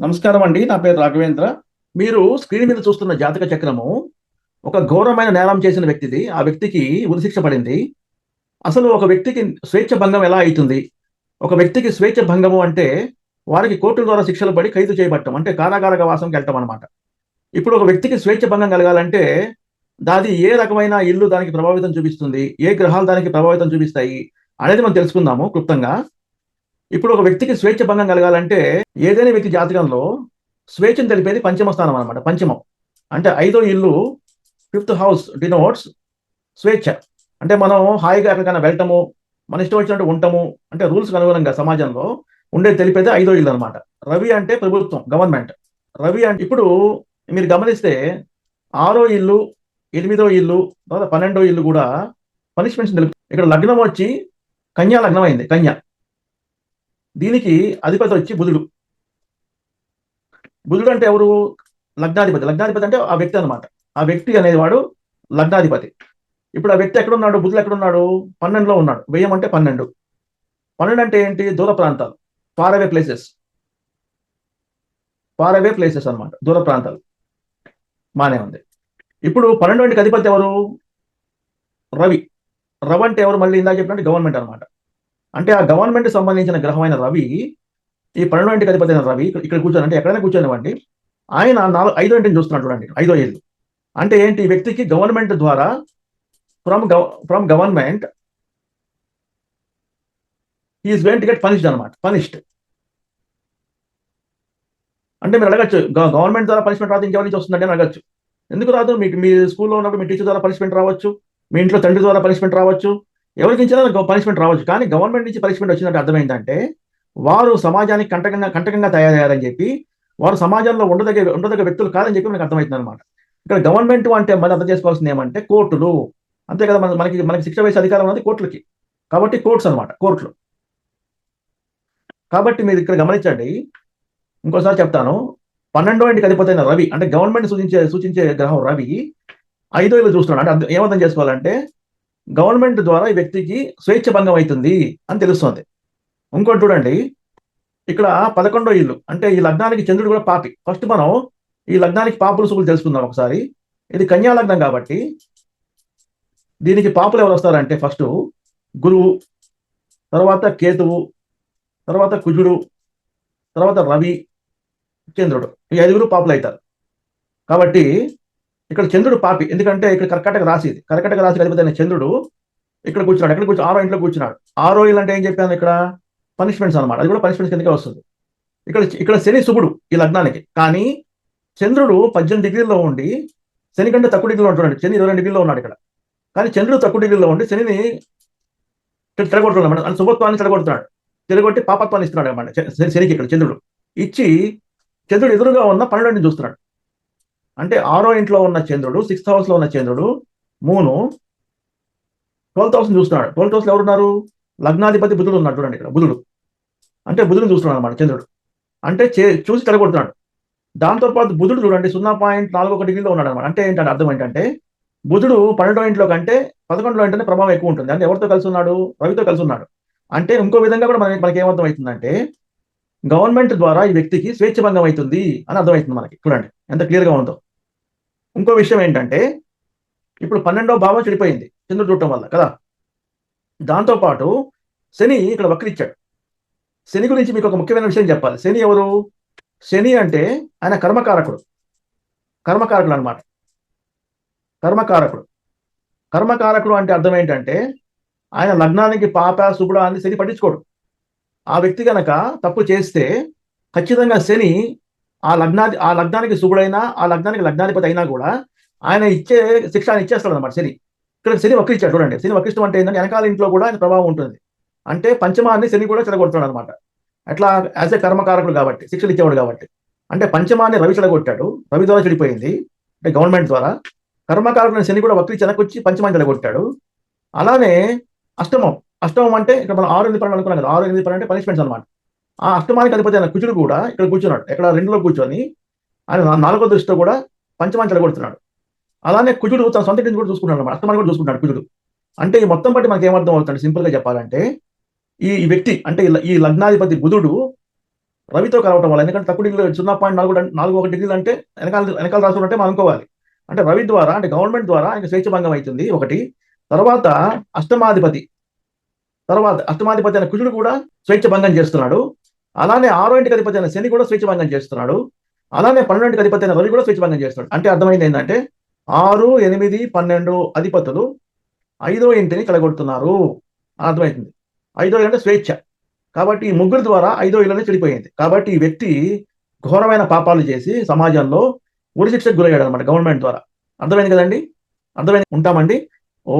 నమస్కారం అండి నా పేరు రాఘవేంద్ర. మీరు స్క్రీన్ మీద చూస్తున్న జాతక చక్రము ఒక ఘోరమైన నేరం చేసిన వ్యక్తిది. ఆ వ్యక్తికి ఉరిశిక్ష పడింది. అసలు ఒక వ్యక్తికి స్వేచ్ఛ భంగం ఎలా అవుతుంది? ఒక వ్యక్తికి స్వేచ్ఛ భంగము అంటే వారికి కోర్టుల ద్వారా శిక్షలు పడి ఖైదు చేయబట్టం అంటే కారాగారక వాసంకి వెళ్ళటం అనమాట ఇప్పుడు ఒక వ్యక్తికి స్వేచ్ఛ భంగం కలగాలంటే దాది ఏ రకమైన ఇల్లు దానికి ప్రభావితం చూపిస్తుంది? ఏ గ్రహాలు దానికి ప్రభావితం చూపిస్తాయి? అనేది మనం తెలుసుకుందాము క్లుప్తంగా. ఇప్పుడు ఒక వ్యక్తికి స్వేచ్ఛ భంగం కలగాలంటే ఏదైనా వ్యక్తి జాతకంలో స్వేచ్ఛను తెలిపేది పంచమ స్థానం అనమాట పంచమం. అంటే ఐదో ఇల్లు ఫిఫ్త్ హౌస్ డినోట్స్ స్వేచ్ఛ. అంటే మనం హాయిగా ఎక్కడికైనా వెళ్ళటము మన ఇష్టం వచ్చినట్టు ఉంటాము అంటే రూల్స్ అనుగుణంగా సమాజంలో ఉండేది తెలిపేది ఐదో ఇల్లు అనమాట రవి అంటే ప్రభుత్వం గవర్నమెంట్. రవి అంటే ఇప్పుడు మీరు గమనిస్తే ఆరో ఇల్లు ఎనిమిదో ఇల్లు తర్వాత పన్నెండో ఇల్లు కూడా పనిష్మెంట్స్ తెలుపు ఇక్కడ లగ్నం వచ్చి కన్యా లగ్నం అయింది కన్యా. దీనికి అధిపతి వచ్చి బుధుడు. బుధుడు అంటే ఎవరు? లగ్నాధిపతి. లగ్నాధిపతి అంటే ఆ వ్యక్తి అనమాట ఆ వ్యక్తి అనేవాడు లగ్నాధిపతి. ఇప్పుడు ఆ వ్యక్తి ఎక్కడున్నాడు? బుధుడు ఎక్కడున్నాడు? పన్నెండులో ఉన్నాడు. వ్యయం అంటే పన్నెండు. పన్నెండు అంటే ఏంటి? దూర ప్రాంతాలు. Far away places far away places అనమాట దూర ప్రాంతాలు. బానే ఉంది. ఇప్పుడు పన్నెండు అధిపతి ఎవరు? రవి. రవి అంటే ఎవరు? మళ్ళీ ఇందాక చెప్పినట్టు గవర్నమెంట్ అనమాట అంటే ఆ గవర్నమెంట్ సంబంధించిన గ్రహమైన రవి ఈ పన్నెండో ఇంటికి అధిపతి అయిన రవి ఇక్కడ కూర్చొని అంటే ఎక్కడైనా కూర్చోనివ్వండి. ఆయన నాలుగు ఐదో ఇంటిని చూస్తున్నాడు చూడండి. ఐదో ఏళ్ళు. అంటే ఏంటి? ఈ వ్యక్తికి గవర్నమెంట్ ద్వారా from gov from government is going to get punished అనమాట పనిష్డ్ అంటే మీరు అడగచ్చు గవర్నమెంట్ ద్వారా పనిష్మెంట్ రాదు ఇంకెవరి నుంచి వస్తుందంటే అని అడగచ్చు. ఎందుకు రాదు? మీకు మీ స్కూల్లో ఉన్నప్పుడు మీ టీచర్ ద్వారా పనిష్మెంట్ రావచ్చు. మీ ఇంట్లో తండ్రి ద్వారా పనిష్మెంట్ రావచ్చు. ఎవరికి ఇచ్చినా పనిష్మెంట్ రావచ్చు. కానీ గవర్నమెంట్ నుంచి పనిష్మెంట్ వచ్చినట్టు అర్థం ఏంటంటే వారు సమాజానికి కంటకంగా కంటకంగా తయారయ్యారని చెప్పి వారు సమాజంలో ఉండదగ్గ ఉండదగ్గ వ్యక్తులు కాదని చెప్పి మనకు అర్థమవుతుంది అనమాట ఇక్కడ గవర్నమెంట్ అంటే మనం అర్థం చేసుకోవాల్సింది ఏమంటే కోర్టులు. అంతే కదా మన మనకి మనకి శిక్ష వేసే అధికారం ఉన్నది కోర్టులకి. కాబట్టి కోర్ట్స్ అనమాట కోర్టులు. కాబట్టి మీరు ఇక్కడ గమనించండి. ఇంకోసారి చెప్తాను. పన్నెండో ఇంటికి అధిపతి రవి అంటే గవర్నమెంట్ సూచించే సూచించే గ్రహం రవి ఐదో ఇల్లు చూస్తున్నాడు. అంటే ఏమర్థం చేసుకోవాలంటే గవర్నమెంట్ ద్వారా ఈ వ్యక్తికి స్వేచ్ఛ భంగం అవుతుంది అని తెలుస్తుంది. ఇంకోటి చూడండి ఇక్కడ పదకొండో ఇల్లు అంటే ఈ లగ్నానికి చంద్రుడు కూడా పాపి. ఫస్ట్ మనం ఈ లగ్నానికి పాపుల సూపులు తెలుసుకుందాం ఒకసారి. ఇది కన్యా లగ్నం కాబట్టి దీనికి పాపులు ఎవరు వస్తారంటే ఫస్ట్ గురువు తర్వాత కేతువు తర్వాత కుజుడు తర్వాత రవి చంద్రుడు. ఈ ఐదుగురు పాపులు అవుతారు కాబట్టి ఇక్కడ చంద్రుడు పాపి. ఎందుకంటే ఇక్కడ కర్కటక రాశి ఇది. కర్కటక రాసి అధిపతి చంద్రుడు ఇక్కడ కూర్చున్నాడు. ఎక్కడ కూర్చో ఆరో ఇంట్లో కూర్చున్నాడు. ఆరో ఇల్లు అంటే ఏం చెప్పాను ఇక్కడ? పనిష్మెంట్స్ అనమాట అది కూడా పనిష్మెంట్స్ కిందకే వస్తుంది. ఇక్కడ ఇక్కడ శని శుభుడు ఈ లగ్నానికి. కానీ చంద్రుడు పద్దెనిమిది డిగ్రీల్లో ఉండి శని కంటే తక్కువ డిగ్రీలో ఉంటున్నాడు శని ఇరవై డిగ్రీలో ఉన్నాడు ఇక్కడ. కానీ చంద్రుడు తక్కువ డిగ్రీలో ఉండి శనిని చెడగొడుతున్నాడు అనమాట శుభత్వాన్ని చెడగొడుతున్నాడు. చెడగొట్టి పాపత్వాన్ని ఇస్తున్నాడు అనమాట శనికి ఇక్కడ చంద్రుడు. ఇచ్చి చంద్రుడు ఎదురుగా ఉన్న పన్నెండుని చూస్తున్నాడు. అంటే ఆరో ఇంట్లో ఉన్న చంద్రుడు సిక్స్త్ హౌస్లో ఉన్న చంద్రుడు మూను ట్వెల్త్ హౌస్ని చూస్తున్నాడు. ట్వెల్త్ హౌస్లో ఎవరున్నారు? లగ్నాధిపతి బుధుడు ఉన్నాడు చూడండి ఇక్కడ బుధుడు. అంటే బుధుడు చూస్తున్నాడు అనమాట చంద్రుడు. అంటే చూసి కలగొడుతున్నాడు దాంతోపాటు బుధుడు చూడండి సున్నా పాయింట్ నాలుగు ఒక డిగ్రీలో ఉన్నాడు అనమాట అంటే ఏంటంటే అర్థం ఏంటంటే బుధుడు పన్నెండో ఇంట్లో కంటే పదకొండులో ఇంటనే ప్రభావం ఎక్కువ ఉంటుంది. అంటే ఎవరితో కలిసి ఉన్నాడు? రవితో కలిసి ఉన్నాడు. అంటే ఇంకో విధంగా కూడా మనకి మనకి ఏమర్థం అవుతుందంటే గవర్నమెంట్ ద్వారా ఈ వ్యక్తికి స్వేచ్ఛ భంగం అవుతుంది అని అర్థమవుతుంది మనకి. చూడండి ఎంత క్లియర్గా ఉందో. ఇంకో విషయం ఏంటంటే ఇప్పుడు పన్నెండో భావం చెడిపోయింది చంద్రుడు చూడటం వల్ల కదా? దాంతోపాటు శని ఇక్కడ వక్రిచ్చాడు. శని గురించి మీకు ఒక ముఖ్యమైన విషయం చెప్పాలి. శని ఎవరు? శని అంటే ఆయన కర్మకారకుడు. కర్మకారకుడు అనమాట కర్మకారకుడు. కర్మకారకుడు అంటే అర్థం ఏంటంటే ఆయన లగ్నానికి పాప శుభుడ అని శని పట్టించుకోడు. ఆ వ్యక్తి కనుక తప్పు చేస్తే ఖచ్చితంగా శని ఆ లగ్నాది ఆ లగ్నానికి శుభుడైనా ఆ లగ్నానికి లగ్నాధిపతి అయినా కూడా ఆయన ఇచ్చే శిక్ష ఇచ్చేస్తాడు అనమాట శని. ఇక్కడ శని వక్రిచ్చాడు చూడండి. శని వక్రిష్టం అంటే ఏంటంటే వెనకాల ఇంట్లో కూడా ఆయన ప్రభావం ఉంటుంది. అంటే పంచమాన్ని శని కూడా చెడగొడుతున్నాడు అనమాట అట్లా యాజ్ ఎ కర్మకారకుడు కాబట్టి శిక్షలు ఇచ్చేవాడు కాబట్టి. అంటే పంచమాన్ని రవి చెడగొట్టాడు. రవి ద్వారా చెడిపోయింది. అంటే గవర్నమెంట్ ద్వారా. కర్మకారకుడు శని కూడా వక్రి చెనకొచ్చి పంచమాన్ని చెడగొట్టాడు. అలానే అష్టమం. అష్టమం అంటే ఇక్కడ మనం ఆరు ఎనిమిది పనులు అనుకున్నాం కదా. ఆరు ఎనిమిది పనులు అంటే పనిష్మెంట్స్ అనమాట ఆ అష్టమానికి అధిపతి అయిన కుజుడు కూడా ఇక్కడ కూర్చున్నాడు. ఇక్కడ రెండులో కూర్చొని ఆయన నాలుగో దృష్టితో కూడా పంచమాన్ని చెడగొడుతున్నాడు అలానే కుజుడు తన సొంత ఇంటిని కూడా చూసుకుంటాడు అనమాట అస్తమాన్ని కూడా చూసుకుంటాడు కుజుడు. అంటే ఈ మొత్తం బట్టి మనకి ఏమర్థం అవుతుంది సింపుల్గా చెప్పాలంటే ఈ వ్యక్తి అంటే ఈ లగ్నాధిపతి బుధుడు రవితో కలవటం వల్ల ఎందుకంటే తక్కువ డిగ్రీ సున్నా పాయింట్ నాలుగు నాలుగు ఒక డిగ్రీలు అంటే వెనకాల వెనకాల రాసుకుంటే మనం అనుకోవాలి. అంటే రవి ద్వారా అంటే గవర్నమెంట్ ద్వారా ఆయన స్వేచ్ఛభంగం అవుతుంది ఒకటి. తర్వాత అష్టమాధిపతి తర్వాత అష్టమాధిపతి అయిన కుజుడు కూడా స్వేచ్ఛభంగం చేస్తున్నాడు. అలానే ఆరో ఇంటికి అధిపతి అయిన శని కూడా స్వేచ్ఛభంగం చేస్తున్నాడు. అలానే పన్నెండింటికి అధిపతి అయిన రవి కూడా స్వేచ్ఛభంగం చేస్తున్నాడు. అంటే అర్థమైంది ఏంటంటే ఆరు ఎనిమిది పన్నెండు అధిపతులు ఐదో ఇంటిని కలగొడుతున్నారు. అర్థమైంది. అర్థమవుతుంది ఐదో ఇల్లు అంటే స్వేచ్ఛ. కాబట్టి ఈ ముగ్గురు ద్వారా ఐదో ఇళ్ళనే చెడిపోయింది. కాబట్టి ఈ వ్యక్తి ఘోరమైన పాపాలు చేసి సమాజంలో ఉరి శిక్షకు గురయ్యాడు అనమాట గవర్నమెంట్ ద్వారా. అర్థమైంది కదండి? అర్థమైంది? ఉంటామండి. ఓ.